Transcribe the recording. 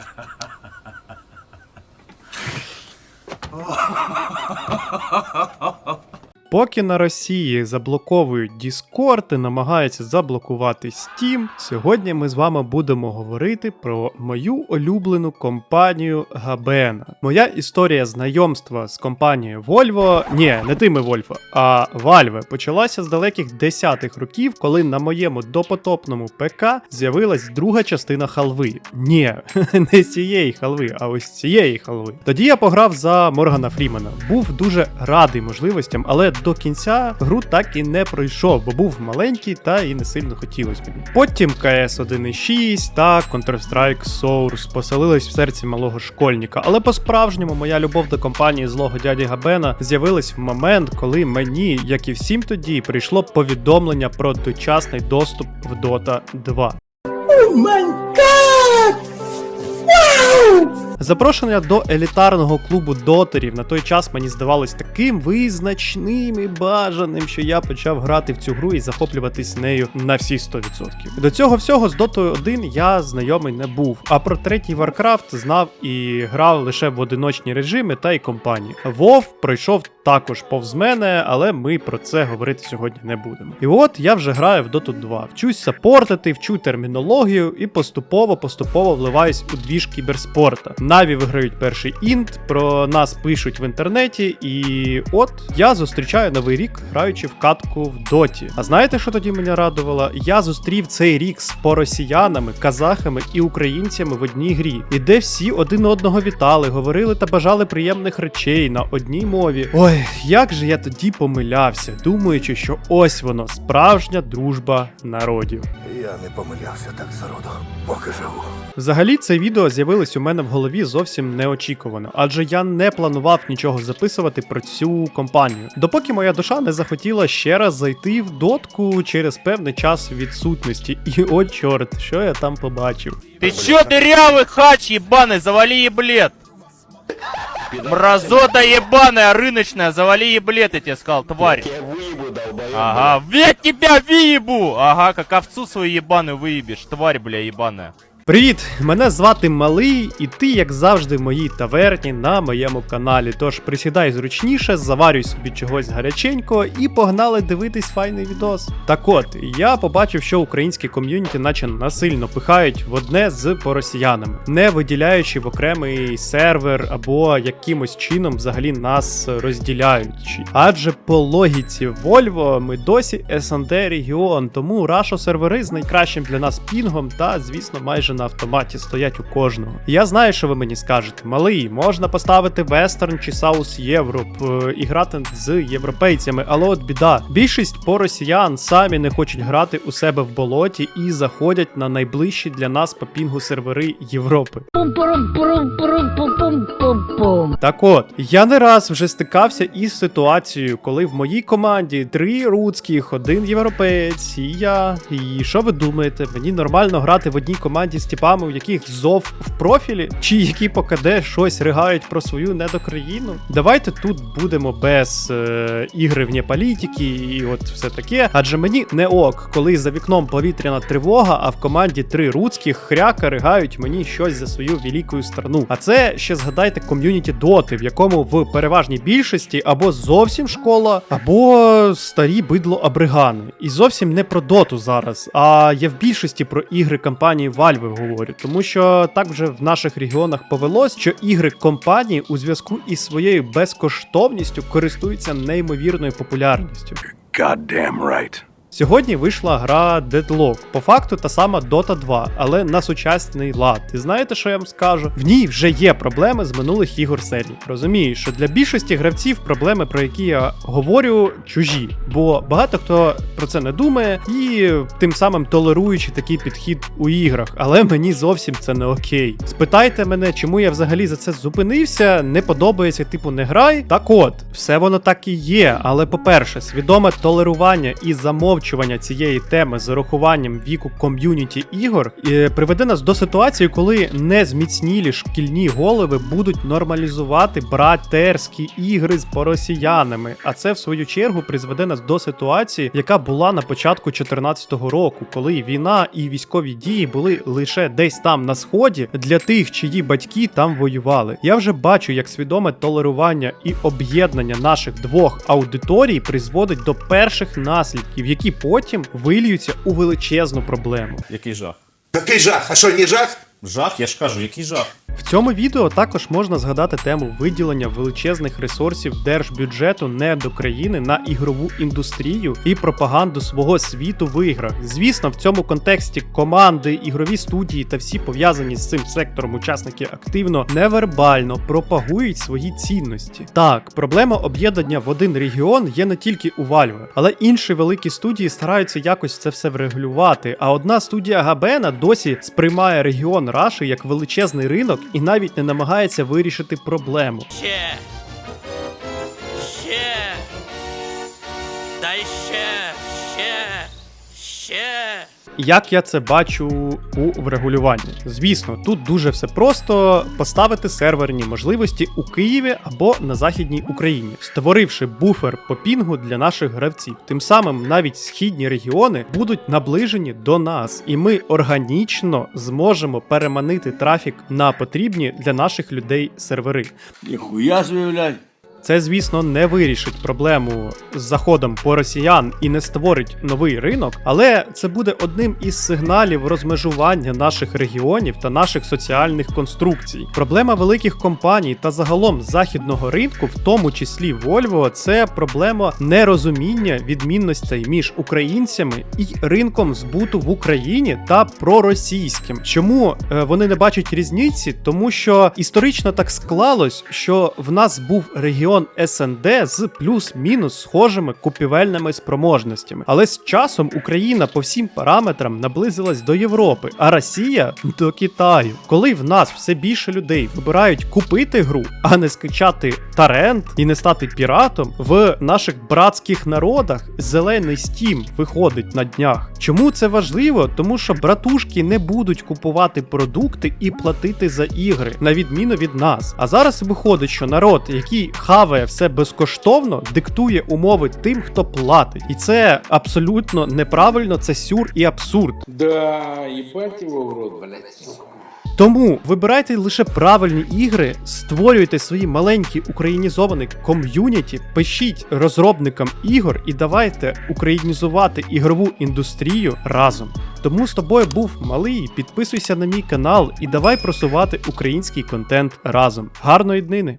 ハハハハ Поки на Росії заблоковують Discord і намагаються заблокувати Steam, сьогодні ми з вами будемо говорити про мою улюблену компанію Габена. Моя історія знайомства з компанією Volvo, ні, не тими Volvo, а Valve, почалася з далеких десятих років, коли на моєму допотопному ПК з'явилась друга частина халви. Ні, не цієї халви, а ось цієї халви. Тоді я пограв за Моргана Фрімена. Був дуже радий можливостям, але до кінця гру так і не пройшов, бо був маленький та і не сильно хотілося мені. Потім КС 1.6 та Counter-Strike Source поселились в серці малого школьника. Але по-справжньому моя любов до компанії злого дяді Габена з'явилась в момент, коли мені, як і всім тоді, прийшло повідомлення про дочасний доступ в Dota 2. Запрошення до елітарного клубу дотерів на той час мені здавалось таким визначним і бажаним, що я почав грати в цю гру і захоплюватись нею на всі 100%. До цього всього з Дотою 1 я знайомий не був, а про третій Warcraft знав і грав лише в одиночні режими та й компанії. WoW пройшов також повз мене, але ми про це говорити сьогодні не будемо. І от я вже граю в Dota 2, вчусь саппортити, вчу термінологію і поступово-поступово вливаюсь у двіж кіберспорта. Наві виграють перший інт, про нас пишуть в інтернеті, і от я зустрічаю новий рік, граючи в катку в доті. А знаєте, що тоді мене радувало? Я зустрів цей рік з поросіянами, казахами і українцями в одній грі, і де всі один одного вітали, говорили та бажали приємних речей на одній мові. Ой, як же я тоді помилявся, думаючи, що ось воно справжня дружба народів. Я не помилявся так зароду, поки живу. Взагалі, це відео з'явилось у мене в голові зовсім неочікувано, адже я не планував нічого записувати про цю компанію. Допоки моя душа не захотіла ще раз зайти в дотку через певний час відсутності. І о чорт, що я там побачив. Ты чё, дырявый хач ебаный, завали еблет! Мразота ебаная, рыночная, завали еблет, я тебе сказал, тварь. Ага, я тебя выебу! Ага, как овцу свою ебаную выебешь, тварь, бля, ебаная. Привіт! Мене звати Малий, і ти, як завжди, в моїй таверні на моєму каналі. Тож присідай зручніше, заварюй собі чогось гаряченького і погнали дивитись файний відос. Так от, я побачив, що українські ком'юніті, наче насильно пихають в одне з поросіянами, не виділяючи в окремий сервер або якимось чином взагалі нас розділяючи. Адже по логіці Volvo ми досі SND регіон, тому рашо сервери з найкращим для нас пінгом та, звісно, майже на автоматі стоять у кожного. Я знаю, що ви мені скажете, малий, можна поставити Western чи South Europe е, і грати з європейцями, але от біда. Більшість поросіян самі не хочуть грати у себе в болоті і заходять на найближчі для нас по пінгу сервери Європи. Так от, я не раз вже стикався із ситуацією, коли в моїй команді три руцьких, один європеєць і я. І що ви думаєте, мені нормально грати в одній команді з типами, у яких зов в профілі, чи які по КД щось ригають про свою недокраїну? Давайте тут будемо без е, ігри вне політики і от все таке. Адже мені не ок, коли за вікном повітряна тривога, а в команді три руцьких хряка ригають мені щось за свою велику страну. А це ще згадайте ком'юніті доти, в якому в переважній більшості або зовсім школа, або старі бидло абригани. І зовсім не про доту зараз, а я в більшості про ігри компанії Valve говорю, тому що так вже в наших регіонах повелось, що ігри компанії у зв'язку із своєю безкоштовністю користуються неймовірною популярністю. Goddamn right. Сьогодні вийшла гра Deadlock. По факту та сама Dota 2, але на сучасний лад. І знаєте, що я вам скажу? В ній вже є проблеми з минулих ігор серії. Розумію, що для більшості гравців проблеми, про які я говорю, чужі, бо багато хто про це не думає і тим самим толеруючи такий підхід у іграх. Але мені зовсім це не окей. Спитайте мене, чому я взагалі за це зупинився, не подобається, типу, не грай. Так от, все воно так і є. Але по-перше, свідоме толерування і замовчування розкручування цієї теми з урахуванням віку ком'юніті ігор е, приведе нас до ситуації, коли незміцнілі шкільні голови будуть нормалізувати братерські ігри з поросіянами. А це в свою чергу призведе нас до ситуації, яка була на початку 2014 року, коли війна і військові дії були лише десь там на сході для тих, чиї батьки там воювали. Я вже бачу, як свідоме толерування і об'єднання наших двох аудиторій призводить до перших наслідків, які потім вильються у величезну проблему. Який жах? Який жах? А що, не жах? Жах, я ж кажу, який жах. В цьому відео також можна згадати тему виділення величезних ресурсів держбюджету не до країни на ігрову індустрію і пропаганду свого світу в іграх. Звісно, в цьому контексті команди, ігрові студії та всі пов'язані з цим сектором учасники активно невербально пропагують свої цінності. Так, проблема об'єднання в один регіон є не тільки у Valve, але інші великі студії стараються якось це все врегулювати. А одна студія Габена досі сприймає регіон Раші як величезний ринок і навіть не намагається вирішити проблему. Ще. Ще. Та ще. Як я це бачу у врегулюванні? Звісно, тут дуже все просто поставити серверні можливості у Києві або на Західній Україні, створивши буфер по пінгу для наших гравців. Тим самим навіть східні регіони будуть наближені до нас, і ми органічно зможемо переманити трафік на потрібні для наших людей сервери. Ніхуя блядь. Це, звісно, не вирішить проблему з заходом по росіян і не створить новий ринок, але це буде одним із сигналів розмежування наших регіонів та наших соціальних конструкцій. Проблема великих компаній та загалом західного ринку, в тому числі Volvo, це проблема нерозуміння відмінностей між українцями і ринком збуту в Україні та проросійським. Чому е, вони не бачать різниці? Тому що історично так склалось, що в нас був регіон СНД з плюс-мінус схожими купівельними спроможностями. Але з часом Україна по всім параметрам наблизилась до Європи, а Росія до Китаю. Коли в нас все більше людей вибирають купити гру, а не скачати торрент і не стати піратом, в наших братських народах зелений стім виходить на днях. Чому це важливо? Тому що братушки не будуть купувати продукти і платити за ігри, на відміну від нас. А зараз виходить, що народ, який хаває все безкоштовно, диктує умови тим, хто платить. І це абсолютно неправильно, це сюр і абсурд. Да, ебать его в рот, блядь. Тому вибирайте лише правильні ігри, створюйте свої маленькі українізовані ком'юніті, пишіть розробникам ігор і давайте українізувати ігрову індустрію разом. Тому з тобою був малий. Підписуйся на мій канал і давай просувати український контент разом. Гарної днини!